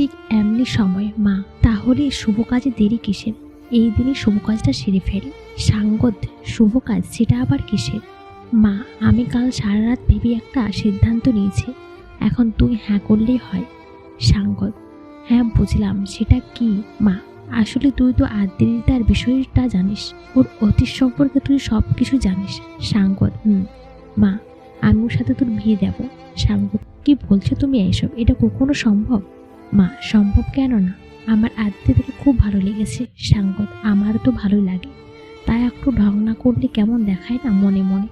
ঠিক এমনি সময়, মা। তাহলে শুভ কাজে দেরি কিসের? এই দিনই শুভ কাজটা সেরে ফেলি। সাঙ্গত শুভ কাজ সেটা আবার কিসের? মা, আমি কাল সারা রাত ভেবে একটা সিদ্ধান্ত নিয়েছি। এখন তুই হ্যাঁ করলেই হয়। সাঙ্গত হ্যাঁ বুঝলাম, সেটা কি? মা, আসলে তুই তো আদ্রিতার বিষয়টা জানিস। ওর অতীত সম্পর্কে তুই সব কিছু জানিস। সাঙ্গত হুম। মা, আমি ওর সাথে তোর বিয়ে দেব। সাঙ্গত কি বলছো তুমি এইসব এটা কখনো সম্ভব? মা, সম্ভব কেন না? আমার আদ্রিতাকে খুব ভালো লেগেছে। সাঙ্গত আমার তো ভালোই লাগে। তাই একটু ঢং না করলে কেমন দেখায় না মনে মনে?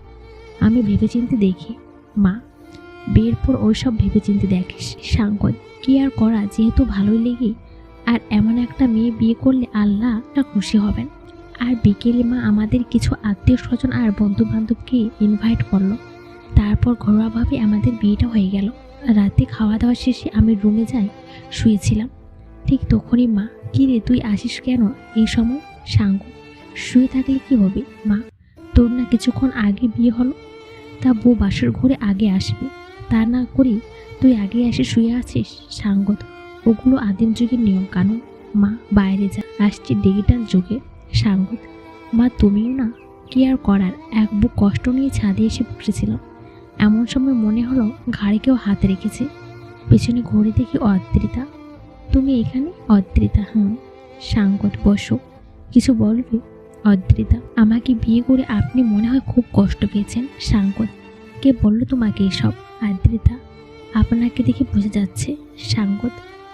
আমি ভেবেচিন্তে দেখি। মা, বিয়ের পর ওইসব ভেবেচিন্তে দেখিস। সাঙ্গত কি আর করা, যেহেতু ভালোই লেগে আর এমন একটা মেয়ে বিয়ে করলে আল্লাহটা খুশি হবেন। আর বিকেলে মা আমাদের কিছু আত্মীয় স্বজন আর বন্ধু বান্ধবকে ইনভাইট করল। তারপর ঘরোয়াভাবে আমাদের বিয়েটা হয়ে গেল। রাতে খাওয়া দাওয়া শেষে আমি রুমে যাই, শুয়েছিলাম। ঠিক তখনই মা, কি রে, তুই আসিস কেন? এই সময় সাঙ্গ, শুয়ে থাকলে কি হবে? মা, তোর না কিছুক্ষণ আগে বিয়ে হলো? তা বউ বাসর ঘরে আগে আসবে। তা না করি তুই আগে এসে শুয়ে আছিস সাঙ্গত ওগুলো আদিম যুগের নিয়ম কানুন মা, বাইরে যা। আসছে ডিজিটাল যুগে সাঙ্গত মা, তুমিও না? কি আর করার? এক বুক কষ্ট নিয়ে ছাদে এসে বসেছিলাম। এমন সময় মনে হলো ঘাড়ে কেউ হাত রেখেছে। পেছনে ঘড়ি দেখি অদ্রিতা। তুমি এখানে? অদ্রিতা, হুম। সাঙ্গত বসো। কিছু বলবে? অদ্রিতা, আমাকে বিয়ে করে আপনি মনে হয় খুব কষ্ট পেয়েছেন সাঙ্গত কে বলল তোমাকে এসব? আদ্রিতা আপনাকে দেখে বোঝা যাচ্ছে সাঙ্গত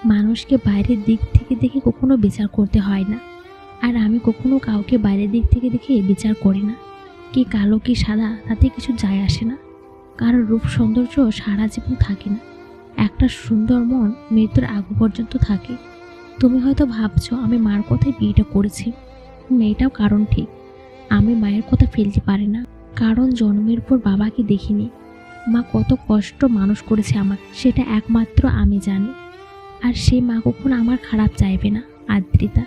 মানুষকে বাইরের দিক থেকে দেখে কখনো বিচার করতে হয় না। আর আমি কখনো কাউকে বাইরের দিক থেকে দেখে বিচার করি না। কি কালো, কি সাদা, তাতে কিছু যায় আসে না। কারোর রূপ সৌন্দর্য সারা জীবন থাকে না। একটা সুন্দর মন মৃত্যুর আগ পর্যন্ত থাকে। তুমি হয়তো ভাবছ, আমি মার কথায় বিয়েটা করেছি। এটাও কারণ ঠিক। আমি মায়ের কথা ফেলতে পারি না। কারণ জন্মের পর বাবাকে দেখিনি। মা কত কষ্ট মানুষ করেছে আমাকে, সেটা একমাত্র আমি জানি। আর সে মা কখনো আমার খারাপ চাইবে না, আদ্রিতা।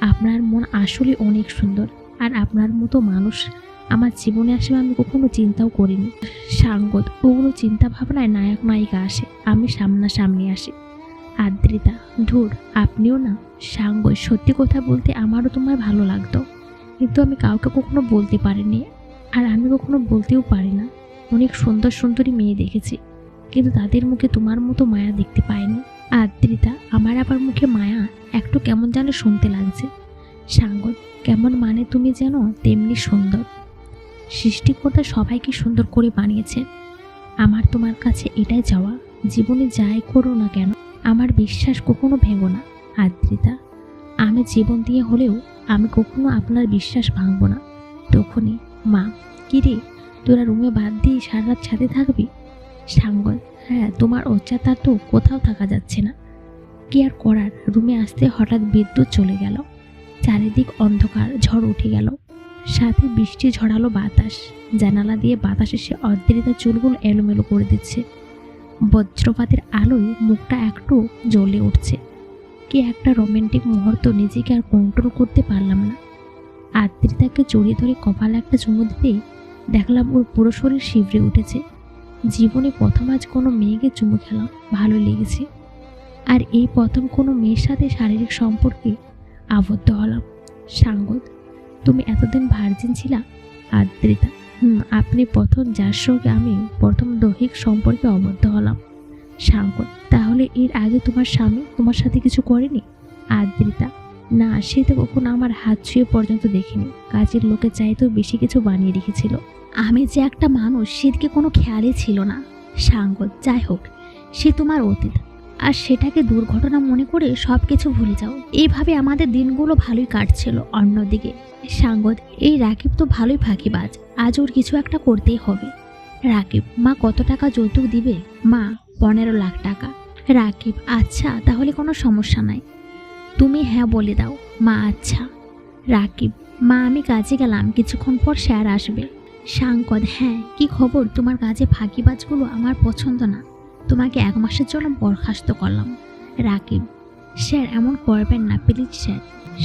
আপনার মন আসলে অনেক সুন্দর। আর আপনার মতো মানুষ আমার জীবনে আসবে আমি কখনো চিন্তাও করিনি। সাঙ্গত ওগুলো চিন্তা ভাবনায় নায়ক, নায়িকা আসে, আমি সামনাসামনি আসি। আদ্রিতা, ধুর, আপনিও না। সাঙ্গ সত্যি কথা বলতে আমারও তোমায় ভালো লাগতো। কিন্তু আমি কাউকে কখনো বলতে পারিনি। আর আমি কখনো বলতেও পারি না। অনেক সুন্দর, সুন্দরী মেয়ে দেখেছি। কিন্তু তাদের মুখে তোমার মতো মায়া দেখতে পাইনি। আদ্রিতা, আমার আবার মুখে মায়া একটু কেমন যেন শুনতে লাগছে। সাঙ্গত কেমন মানে তুমি যেন তেমনি সুন্দর। সৃষ্টিকর্তা সবাইকে সুন্দর করে বানিয়েছে। আমার তোমার কাছে এটাই যাওয়া জীবনে যাই করো না কেন, আমার বিশ্বাস কখনো ভেঙো না। আদ্রিতা আমি জীবন দিয়ে হলেও আমি কখনো আপনার বিশ্বাস ভাঙবো না। তখনই, মা কিরে তোরা রুমে বাদ দিয়ে সারা রাত ছাদে থাকবি? সাঙ্গল হ্যাঁ তোমার অত্যাচার তো কোথাও থাকা যাচ্ছে না। কি আর করার, রুমে আসতে হঠাৎ বিদ্যুৎ চলে গেল। চারিদিক অন্ধকার, ঝড় উঠে গেল। সাথে বৃষ্টি ঝড়ালো বাতাস। জানালা দিয়ে বাতাস এসে অদ্রিতা চুলগুলো এলোমেলো করে দিচ্ছে। বজ্রপাতের আলোয় মুখটা একটু জ্বলে উঠছে। কি একটা রোমান্টিক মুহূর্ত নিজেকে আর কন্ট্রোল করতে পারলাম না। আদ্রিতাকে জড়িয়ে ধরে কপালে একটা চুমু দিতেই দেখলাম ওর পুরো শরীর শিবরে উঠেছে। জীবনে প্রথম আজ কোনো মেয়েকে চুমু খেলাম ভালো লেগেছে। আর এই প্রথম কোনো মেয়ের সাথে শারীরিক সম্পর্কে আবদ্ধ হলাম। সাঙ্গত তুমি এতদিন ভার্জিন ছিলা? আদ্রিতা, হুম, আপনি প্রথম যার সঙ্গে আমি প্রথম দৈহিক সম্পর্কে আবদ্ধ হলাম। সাঙ্গত তাহলে এর আগে তোমার স্বামী তোমার সাথে কিছু করেনি? আদ্রিতা, না, সে তো কখনো আমার হাত ছুঁয়ে পর্যন্ত দেখিনি। কাজের লোকে চাইতেও বেশি কিছু বানিয়ে রেখেছিল। আমি যে একটা মানুষ, সেদিকে কোনো খেয়ালই ছিল না। সাঙ্গত যাই হোক, সে তোমার অতীত। আর সেটাকে দুর্ঘটনা মনে করে সব কিছু ভুলে যাও। এইভাবে আমাদের দিনগুলো ভালোই কাটছিল অন্যদিকে। সাঙ্গত এই রাকিব তো ভালোই ফাঁকিবাজ। আজ ওর কিছু একটা করতেই হবে। রাকিব, মা কত টাকা যৌতুক দিবে? মা, পনেরো লাখ টাকা। রাকিব আচ্ছা তাহলে কোনো সমস্যা নাই। তুমি হ্যাঁ বলে দাও। মা আচ্ছা। রাকিব, মা, আমি কাজে গেলাম। কিছুক্ষণ পর স্যার আসবে। সাংকদ হ্যাঁ কি খবর? তোমার কাজে ফাঁকিবাজগুলো আমার পছন্দ না। তোমাকে এক মাসের জন্য বরখাস্ত করলাম। রাকিব, স্যার, এমন করবেন না, প্লিজ স্যার।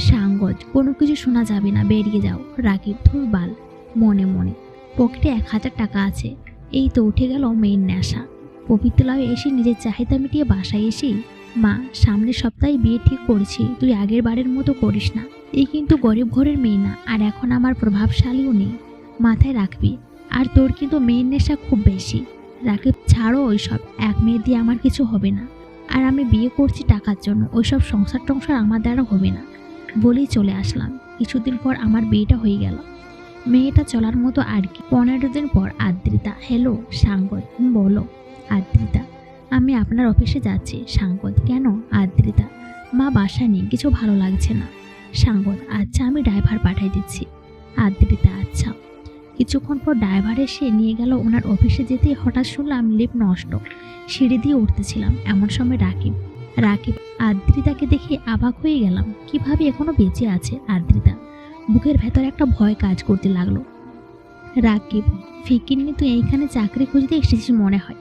সাঙ্গত কোনো কিছু শোনা যাবে না, বেরিয়ে যাও। রাকিব ধুর বাল মনে মনে, পকেটে এক হাজার টাকা আছে। এই তো উঠে গেল মেয়ের নেশা। পবিত্রালয়ে এসে নিজের চাহিদা মিটিয়ে বাসায় এসেই, মা, সামনের সপ্তাহে বিয়ে ঠিক করেছি, তুই আগের বারের মতো করিস না। এই কিন্তু গরিব ঘরের মেয়ে না, আর এখন আমার প্রভাবশালীও নেই। মাথায় রাখবি, আর তোর কিন্তু মেয়ের নেশা খুব বেশি। রাকিব, ছাড়ো ওইসব, এক মেয়ে দিয়ে আমার কিছু হবে না। আর আমি বিয়ে করছি টাকার জন্য, ওইসব সংসার টংসার আমার দ্বারা হবে না। বলেই চলে আসলাম। কিছুদিন পর আমার বিয়েটা হয়ে গেল। মেয়েটা চলার মতো আর কি। পনেরো দিন পর আদ্রিতা, হ্যালো সাঙ্গত বলো। আদ্রিতা, আমি আপনার অফিসে যাচ্ছি। সাঙ্গত কেন? আদ্রিতা, মা বাসা নেই, কিছু ভালো লাগছে না। সাঙ্গত আচ্ছা আমি ড্রাইভার পাঠিয়ে দিচ্ছি। আদ্রিতা আচ্ছা। কিছুক্ষণ পর ড্রাইভার এসে নিয়ে গেল ওনার অফিসে যেতেই হঠাৎ শুনলাম লিফট নষ্ট। সিঁড়ি দিয়ে উঠতেছিলাম, এমন সময় রাকিব রাকিব, আদ্রিতাকে দেখে অবাক হয়ে গেলাম, কীভাবে এখনও বেঁচে আছে আদ্রিতা? বুকের ভেতর একটা ভয় কাজ করতে লাগল। রাকিব ফিকিরনি তুই এইখানে চাকরি খুঁজতে এসেছিস মনে হয়।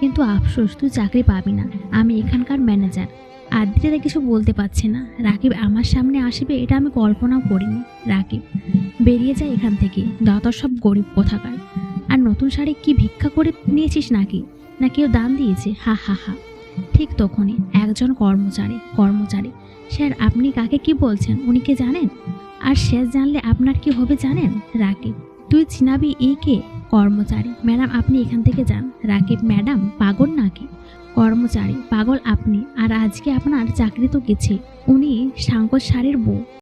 কিন্তু আফসোস, তুই চাকরি পাবি না, আমি এখানকার ম্যানেজার। আদ্রিতা কিছু বলতে পারছে না। রাকিব আমার সামনে আসবে, এটা আমি কল্পনাও করিনি। রাকিব বেরিয়ে যায় এখান থেকে। যত সব গরিব কোথাকার। আর নতুন শাড়ি কি ভিক্ষা করে নিয়েছিস নাকি? না কেউ দান দিয়েছে? হা হা হা। ঠিক তখনই একজন কর্মচারী কর্মচারী। স্যার, আপনি কাকে কি বলছেন? উনি কে জানেন? আর শেষ জানলে আপনার কি হবে জানেন? রাকিব, তুই চিনাবি এই কে? কর্মচারী, ম্যাডাম, আপনি এখান থেকে যান। রাকিব, ম্যাডাম, পাগল নাকি? কর্মচারী, পাগল আপনি। আর আজকে আপনার চাকরি তো গেছে উনি সাঙ্কর শাড়ির বউ।